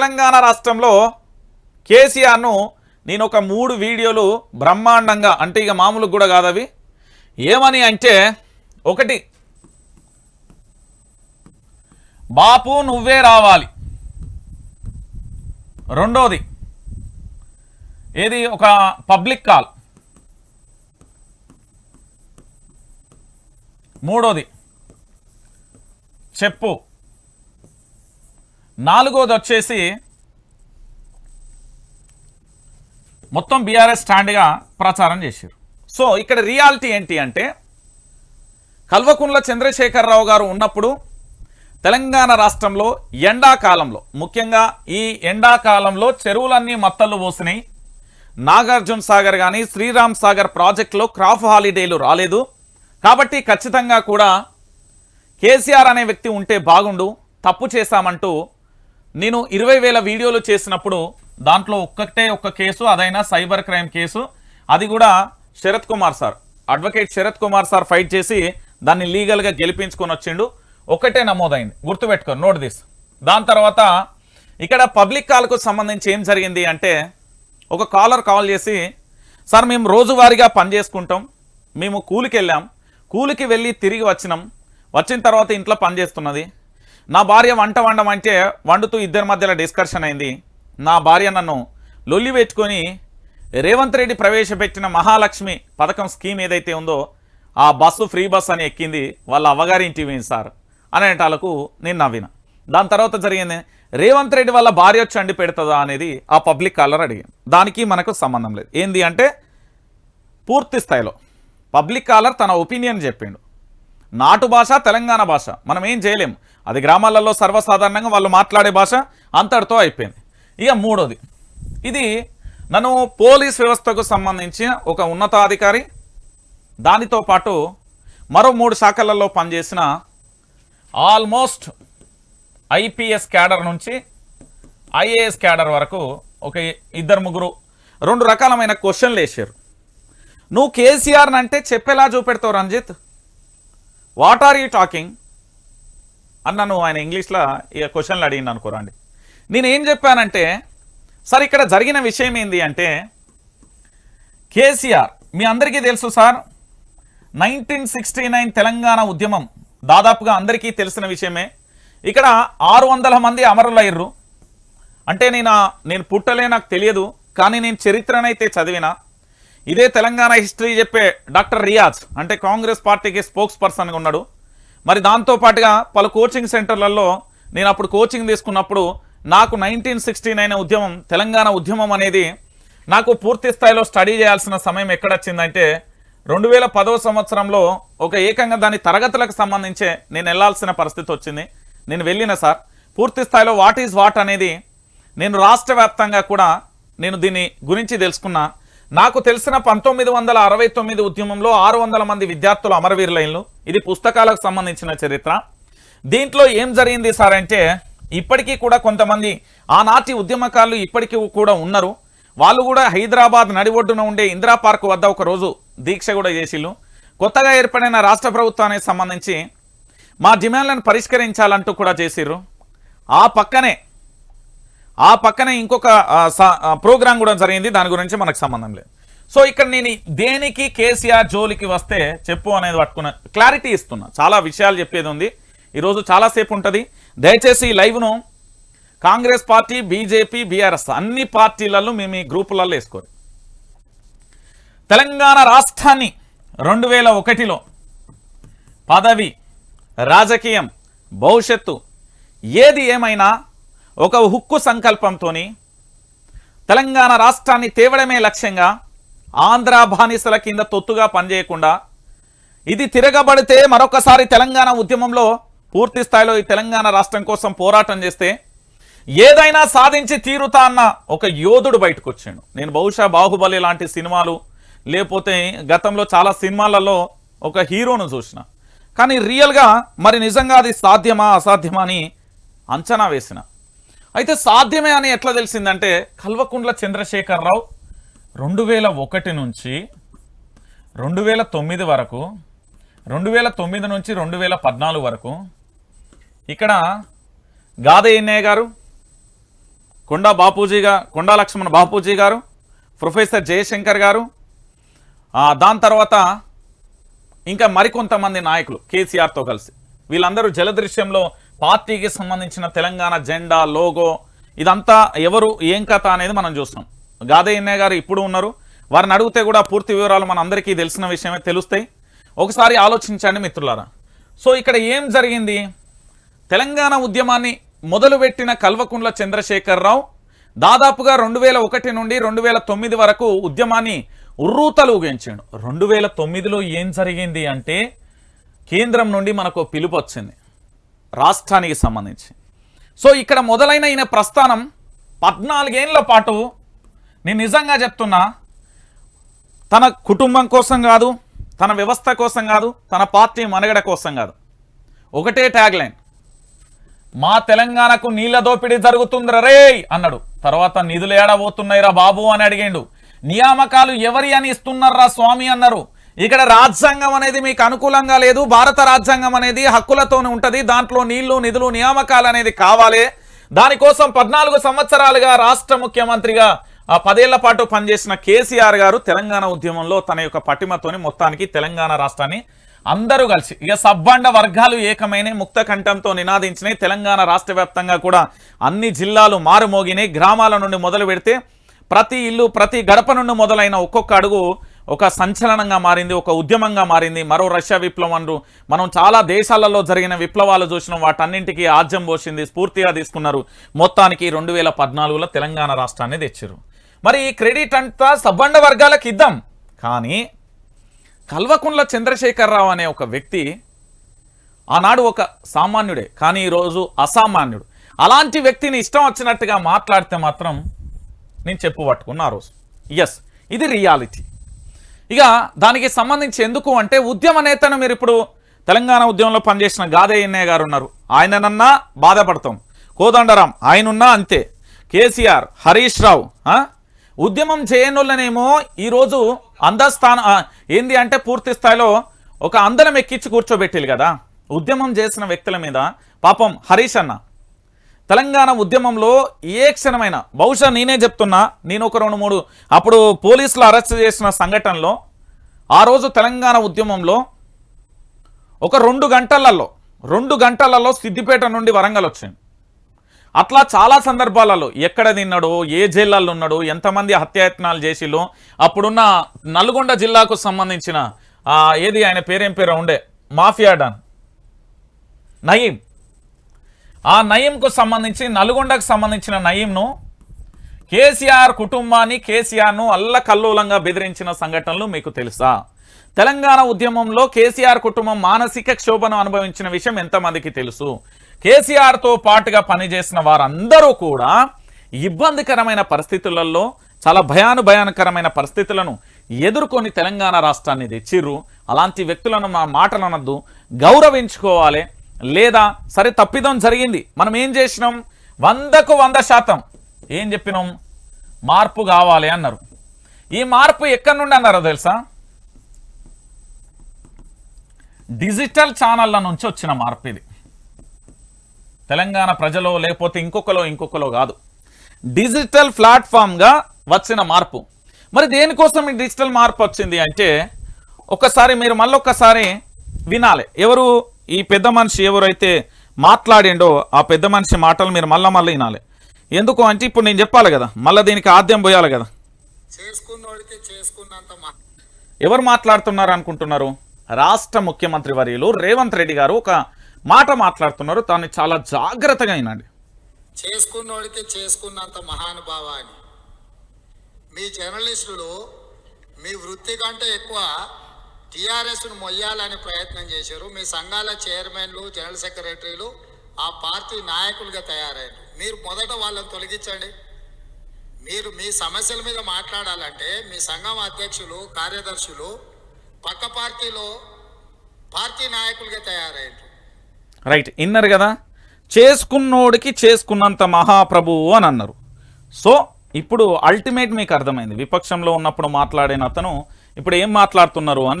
తెలంగాణ రాష్ట్రంలో కేసీఆర్ను నేను ఒక మూడు వీడియోలు బ్రహ్మాండంగా అంటే ఇక మామూలు కూడా కాదవి. ఏమని అంటే ఒకటి బాపు నువ్వే రావాలి. రెండోది ఏది ఒక పబ్లిక్ కాల్. మూడోది చెప్పు. నాలుగోది వచ్చేసి మొత్తం బీఆర్ఎస్ స్టాండ్గా ప్రచారం చేశారు. సో ఇక్కడ రియాలిటీ ఏంటి అంటే కల్వకుంట్ల చంద్రశేఖరరావు గారు ఉన్నప్పుడు తెలంగాణ రాష్ట్రంలో ఎండాకాలంలో ముఖ్యంగా ఈ ఎండాకాలంలో చెరువులన్నీ మత్తలు పోసినాయి. నాగార్జున సాగర్ కానీ శ్రీరామ్ సాగర్ ప్రాజెక్టులో క్రాఫ్ హాలిడేలు రాలేదు. కాబట్టి ఖచ్చితంగా కూడా కేసీఆర్ అనే వ్యక్తి ఉంటే బాగుండు తప్పు చేశామంటూ నేను ఇరవై వేల వీడియోలు చేసినప్పుడు దాంట్లో ఒక్కటే ఒక్క కేసు అదైనా సైబర్ క్రైమ్ కేసు. అది కూడా Sharath Kumar sir. Advocate Sharath Kumar sir fight చేసి దాన్ని లీగల్గా గెలిపించుకొని వచ్చిండు. ఒక్కటే నమోదైంది. గుర్తుపెట్టుకో నోట్ దిస్. దాని తర్వాత ఇక్కడ పబ్లిక్ కాల్కు సంబంధించి ఏం జరిగింది అంటే ఒక కాలర్ కాల్ చేసి సార్ మేము రోజువారీగా పని చేసుకుంటాం. మేము కూలికి వెళ్ళాం కూలికి వెళ్ళి తిరిగి వచ్చినాం. వచ్చిన తర్వాత ఇంట్లో పని చేస్తున్నది. నా భార్య వంట వండమంటే వండుతూ ఇద్దరి మధ్యలో డిస్కషన్ అయింది. నా భార్య నన్ను లొల్లి పెట్టుకొని రేవంత్ రెడ్డి ప్రవేశపెట్టిన మహాలక్ష్మి పథకం స్కీమ్ ఏదైతే ఉందో ఆ బస్సు ఫ్రీ బస్ అని ఎక్కింది వాళ్ళ అవ్వగారి ఇంటికి సార్ అనేటాలకు నేను నవ్విన. దాని తర్వాత జరిగింది రేవంత్ రెడ్డి వాళ్ళ భార్య వచ్చి అండి పెడుతుందా అనేది ఆ పబ్లిక్ కాలర్ అడిగింది. దానికి మనకు సంబంధం లేదు. ఏంది అంటే పూర్తి స్థాయిలో పబ్లిక్ కాలర్ తన ఒపీనియన్ చెప్పిండు. నాటు భాష తెలంగాణ భాష. మనం ఏం చేయలేం. అది గ్రామాలలో సర్వసాధారణంగా వాళ్ళు మాట్లాడే భాష అంతటితో అయిపోయింది. ఇక మూడోది. ఇది నన్ను పోలీస్ వ్యవస్థకు సంబంధించిన ఒక ఉన్నతాధికారి దానితో పాటు మరో మూడు శాఖలలో పనిచేసిన ఆల్మోస్ట్ ఐపీఎస్ క్యాడర్ నుంచి ఐఏఎస్ క్యాడర్ వరకు ఒక ఇద్దరు ముగ్గురు రెండు రకాలమైన క్వశ్చన్లు వేసారు నువ్వు కేసీఆర్ అంటే చెప్పేలా చూపెడతావు Ranjith. What are you talking? అన్న నువ్వు ఆయన ఇంగ్లీష్లో ఇక క్వశ్చన్లు అడిగింది అనుకోరండి నేను ఏం చెప్పానంటే సార్ ఇక్కడ జరిగిన విషయం ఏంది అంటే కేసీఆర్ మీ అందరికీ తెలుసు sir nineteen sixty nine Telangana ఉద్యమం దాదాపుగా అందరికీ తెలిసిన విషయమే. ఇక్కడ ఆరు వందల మంది అమరులయ్యారు అంటే నేను నేను పుట్టలే నాకు తెలియదు కానీ నేను చరిత్రనైతే చదివిన ఇదే తెలంగాణ హిస్టరీ చెప్పే డాక్టర్ రియాజ్ అంటే కాంగ్రెస్ పార్టీకి స్పోక్స్ పర్సన్గా ఉన్నాడు. మరి దాంతో పాటుగా పలు కోచింగ్ సెంటర్లలో నేను అప్పుడు కోచింగ్ తీసుకున్నప్పుడు నాకు నైన్టీన్ సిక్స్టీ నైన్ ఉద్యమం తెలంగాణ ఉద్యమం అనేది నాకు పూర్తి స్థాయిలో స్టడీ చేయాల్సిన సమయం ఎక్కడొచ్చిందంటే రెండు వేల పదవ సంవత్సరంలో ఒక ఏకంగా దాని తరగతులకు సంబంధించే నేను వెళ్ళాల్సిన పరిస్థితి వచ్చింది. నేను వెళ్ళిన సార్. పూర్తి స్థాయిలో వాట్ ఈజ్ వాట్ అనేది నేను రాష్ట్ర వ్యాప్తంగా కూడా నేను దీని గురించి తెలుసుకున్నా. నాకు తెలిసిన పంతొమ్మిది వందల అరవై తొమ్మిది ఉద్యమంలో ఆరు వందల మంది విద్యార్థులు అమరవీరులైన్లు. ఇది పుస్తకాలకు సంబంధించిన చరిత్ర. దీంట్లో ఏం జరిగింది సార్ అంటే ఇప్పటికీ కూడా కొంతమంది ఆనాటి ఉద్యమకారులు ఇప్పటికీ కూడా ఉన్నారు. వాళ్ళు కూడా హైదరాబాద్ నడిఒడ్డున ఉండే ఇందిరా పార్క్ వద్ద ఒక రోజు దీక్ష కూడా చేసిళ్ళు. కొత్తగా ఏర్పడిన రాష్ట్ర ప్రభుత్వానికి సంబంధించి మా డిమాండ్లను పరిష్కరించాలంటూ కూడా చేసిర్రు. ఆ పక్కనే ఆ పక్కనే ఇంకొక స- ప్రోగ్రాం కూడా జరిగింది. దాని గురించి మనకు సంబంధం లేదు. సో ఇక్కడ నేను దేనికి కేసీఆర్ జోలికి వస్తే చెప్పు అనేది పట్టుకున్న క్లారిటీ ఇస్తున్నా. చాలా విషయాలు చెప్పేది ఉంది. ఈరోజు చాలాసేపు ఉంటుంది. దయచేసి ఈ లైవ్ను కాంగ్రెస్ పార్టీ బీజేపీ బీఆర్ఎస్ అన్ని పార్టీలలో మేము ఈ గ్రూపులలో వేసుకోరు. తెలంగాణ రాష్ట్రాన్ని రెండు వేల ఒకటిలో పదవి రాజకీయం భవిష్యత్తు ఏది ఏమైనా ఒక హుక్కు సంకల్పంతోని తెలంగాణ రాష్ట్రాన్ని తేవడమే లక్ష్యంగా ఆంధ్ర బానిసల కింద తొత్తుగా పనిచేయకుండా ఇది తిరగబడితే మరొకసారి తెలంగాణ ఉద్యమంలో పూర్తి స్థాయిలో ఈ తెలంగాణ రాష్ట్రం కోసం పోరాటం చేస్తే ఏదైనా సాధించి తీరుతా అన్న ఒక యోధుడు బయటకు వచ్చాడు నేను బహుశా బాహుబలి లాంటి సినిమాలు లేకపోతే గతంలో చాలా సినిమాలలో ఒక హీరోను చూసిన. కానీ రియల్గా మరి నిజంగా అది సాధ్యమా అసాధ్యమా అని అంచనా వేసిన. అయితే సాధ్యమే అని ఎట్లా తెలిసిందంటే కల్వకుంట్ల చంద్రశేఖరరావు రెండు వేల ఒకటి నుంచి రెండు వేల తొమ్మిది వరకు రెండు వేల తొమ్మిది నుంచి రెండు వేల పద్నాలుగు వరకు ఇక్కడ గాదయ్యన్నయ్య గారు కొండా బాపూజీ గారు కొండా లక్ష్మణ్ బాపూజీ గారు ప్రొఫెసర్ జయశంకర్ గారు దాని తర్వాత ఇంకా మరికొంతమంది నాయకులు కేసీఆర్తో కలిసి. వీళ్ళందరూ జలదృశ్యంలో పార్టీకి సంబంధించిన తెలంగాణ జెండా లోగో ఇదంతా ఎవరు ఏం కథ అనేది మనం చూస్తాం. గాదే గారు ఇప్పుడు ఉన్నారు. వారిని అడిగితే కూడా పూర్తి వివరాలు మన అందరికీ తెలిసిన విషయమే తెలుస్తాయి. ఒకసారి ఆలోచించండి మిత్రులారా. సో ఇక్కడ ఏం జరిగింది? తెలంగాణ ఉద్యమాన్ని మొదలుపెట్టిన కల్వకుంట్ల చంద్రశేఖరరావు దాదాపుగా రెండు వేల ఒకటి నుండి రెండు వేల తొమ్మిది వరకు ఉద్యమాన్ని ఉర్రూతలు ఊగించాడు. రెండు వేల తొమ్మిదిలో ఏం జరిగింది అంటే కేంద్రం నుండి మనకు పిలుపు వచ్చింది. రాష్ట్రానికి సంబంధించి. సో ఇక్కడ మొదలైన ఈయన ప్రస్థానం పద్నాలుగేళ్ళ పాటు నేను నిజంగా చెప్తున్నా తన కుటుంబం కోసం కాదు తన వ్యవస్థ కోసం కాదు తన పార్టీ మనగడ కోసం కాదు. ఒకటే ట్యాగ్ లైన్ మా తెలంగాణకు నీళ్ళ దోపిడీ జరుగుతుంది రే అన్నాడు. తర్వాత నిధులు ఏడబోతున్నాయిరా బాబు అని అడిగిండు. నియామకాలు ఎవరి అని ఇస్తున్నారా స్వామి అన్నారు. ఇక్కడ రాజ్యాంగం అనేది మీకు అనుకూలంగా లేదు. భారత రాజ్యాంగం అనేది హక్కులతోనే ఉంటుంది. దాంట్లో నీళ్ళు నిధులు నియామకాలు అనేది కావాలి. దానికోసం పద్నాలుగు సంవత్సరాలుగా రాష్ట్ర ముఖ్యమంత్రిగా ఆ పదేళ్ళ పాటు పనిచేసిన కేసీఆర్ గారు తెలంగాణ ఉద్యమంలో తన యొక్క పటిమతోని మొత్తానికి తెలంగాణ రాష్ట్రాన్ని అందరూ కలిసి ఇక సబ్బండ వర్గాలు ఏకమైన ముక్త కంఠంతో నినాదించినాయి తెలంగాణ రాష్ట్ర వ్యాప్తంగా కూడా అన్ని జిల్లాలు మారుమోగినాయి. గ్రామాల నుండి మొదలు పెడితే ప్రతి ఇల్లు ప్రతి గడప నుండి మొదలైన ఒక్కొక్క అడుగు ఒక సంచలనంగా మారింది ఒక ఉద్యమంగా మారింది మరో రష్యా విప్లవం మనం చాలా దేశాలలో జరిగిన విప్లవాలు చూసినాం. వాటన్నింటికి ఆజ్యం పోసింది స్ఫూర్తిగా తీసుకున్నారు. మొత్తానికి రెండు వేల పద్నాలుగులో తెలంగాణ రాష్ట్రాన్ని తెచ్చారు మరి ఈ క్రెడిట్ అంతా సబ్బండ వర్గాలకు ఇద్దాం. కానీ కల్వకుంట్ల చంద్రశేఖరరావు అనే ఒక వ్యక్తి ఆనాడు ఒక సామాన్యుడే కానీ ఈరోజు అసామాన్యుడు. అలాంటి వ్యక్తిని ఇష్టం వచ్చినట్టుగా మాట్లాడితే మాత్రం నేను చెప్పు పట్టుకున్నా ఆ రోజు. ఎస్ ఇది రియాలిటీ. ఇక దానికి సంబంధించి ఎందుకు అంటే ఉద్యమ నేతను మీరు ఇప్పుడు తెలంగాణ ఉద్యమంలో పనిచేసిన గాదయ్యన్నయ్య గారు ఉన్నారు. ఆయననన్నా బాధపడతాం. కోదండరాం ఆయనున్నా అంతే. కేసీఆర్ హరీష్ రావు ఉద్యమం చేయనులనేమో ఈరోజు అందస్థాన ఏంది అంటే పూర్తి స్థాయిలో ఒక అందరం ఎక్కించి కూర్చోబెట్టిలు కదా. ఉద్యమం చేసిన వ్యక్తుల మీద పాపం హరీష్ అన్న తెలంగాణ ఉద్యమంలో ఏ క్షణమైన బహుశా నేనే చెప్తున్నా నేను ఒక రెండు మూడు అప్పుడు పోలీసులు అరెస్ట్ చేసిన సంఘటనలో ఆ రోజు తెలంగాణ ఉద్యమంలో ఒక రెండు గంటలలో రెండు గంటలలో సిద్దిపేట నుండి వరంగల్ వచ్చింది. అట్లా చాలా సందర్భాలలో ఎక్కడ తిన్నాడో ఏ జైళ్ళల్లో ఉన్నాడో ఎంతమంది హత్యాయత్నాలు చేసిలో అప్పుడున్న నల్గొండ జిల్లాకు సంబంధించిన ఏది ఆయన పేరేం పేరు ఉండే మాఫియా డాన్ నయీం. ఆ నయీంకు సంబంధించి నల్గొండకు సంబంధించిన నయీంను కేసీఆర్ కుటుంబాన్ని కేసీఆర్ను అల్లకల్లోలంగా బెదిరించిన సంఘటనలు మీకు తెలుసా? తెలంగాణ ఉద్యమంలో కేసీఆర్ కుటుంబం మానసిక క్షోభను అనుభవించిన విషయం ఎంతమందికి తెలుసు? కేసీఆర్తో పాటుగా పనిచేసిన వారందరూ కూడా ఇబ్బందికరమైన పరిస్థితులలో చాలా భయాను భయానకరమైన పరిస్థితులను ఎదుర్కొని తెలంగాణ రాష్ట్రాన్ని తెచ్చిర్రు. అలాంటి వ్యక్తులను మా మాటలనద్దు. గౌరవించుకోవాలి. లేదా సరే తప్పిదం జరిగింది. మనం ఏం చేసినాం? వందకు వంద శాతం ఏం చెప్పినాం? మార్పు కావాలి అన్నారు. ఈ మార్పు ఎక్కడి నుండి అన్నారో తెలుసా? డిజిటల్ ఛానళ్ళ నుంచి వచ్చిన మార్పు ఇది. తెలంగాణ ప్రజలో లేకపోతే ఇంకొకలో ఇంకొకలో కాదు. డిజిటల్ ప్లాట్ఫామ్గా వచ్చిన మార్పు. మరి దేనికోసం ఈ డిజిటల్ మార్పు వచ్చింది అంటే ఒకసారి మీరు మళ్ళొక్కసారి వినాలి. ఎవరు? ఈ పెద్ద మనిషి ఎవరైతే మాట్లాడిండో ఆ పెద్ద మనిషి మాటలు మీరు మళ్ళా మళ్ళీ వినాలి. ఎందుకు అంటే ఇప్పుడు నేను చెప్పాలి కదా మళ్ళీ దీనికి ఆద్యం పోయాలి కదా. ఎవరు మాట్లాడుతున్నారు అనుకుంటున్నారు? రాష్ట్ర ముఖ్యమంత్రి వర్యులు రేవంత్ రెడ్డి గారు ఒక మాట మాట్లాడుతున్నారు దాన్ని చాలా జాగ్రత్తగా వినండి. చేసుకున్నోడికి చేసుకున్నంత మహానుభావ అని మీ జర్నలిస్టులు మీ వృత్తి కంటే ఎక్కువ టీఆర్ఎస్ను మొయ్యాలని ప్రయత్నం చేశారు. మీ సంఘాల చైర్మన్లు జనరల్ సెక్రటరీలు ఆ పార్టీ నాయకులుగా తయారయ్యారు. మీరు మొదట వాళ్ళని తొలగించండి. మీరు మీ సమస్యల మీద మాట్లాడాలంటే మీ సంఘం అధ్యక్షులు కార్యదర్శులు పక్క పార్టీలో పార్టీ నాయకులుగా తయారయ్యారు. రైట్. ఇన్నర్ కదా? చేసుకున్నోడికి చేసుకున్నంత మహాప్రభువు అని అన్నారు. సో ఇప్పుడు అల్టిమేట్ మీకు అర్థమైంది. విపక్షంలో ఉన్నప్పుడు మాట్లాడిన అతను ఇప్పుడు ఏం మాట్లాడుతున్నారు అని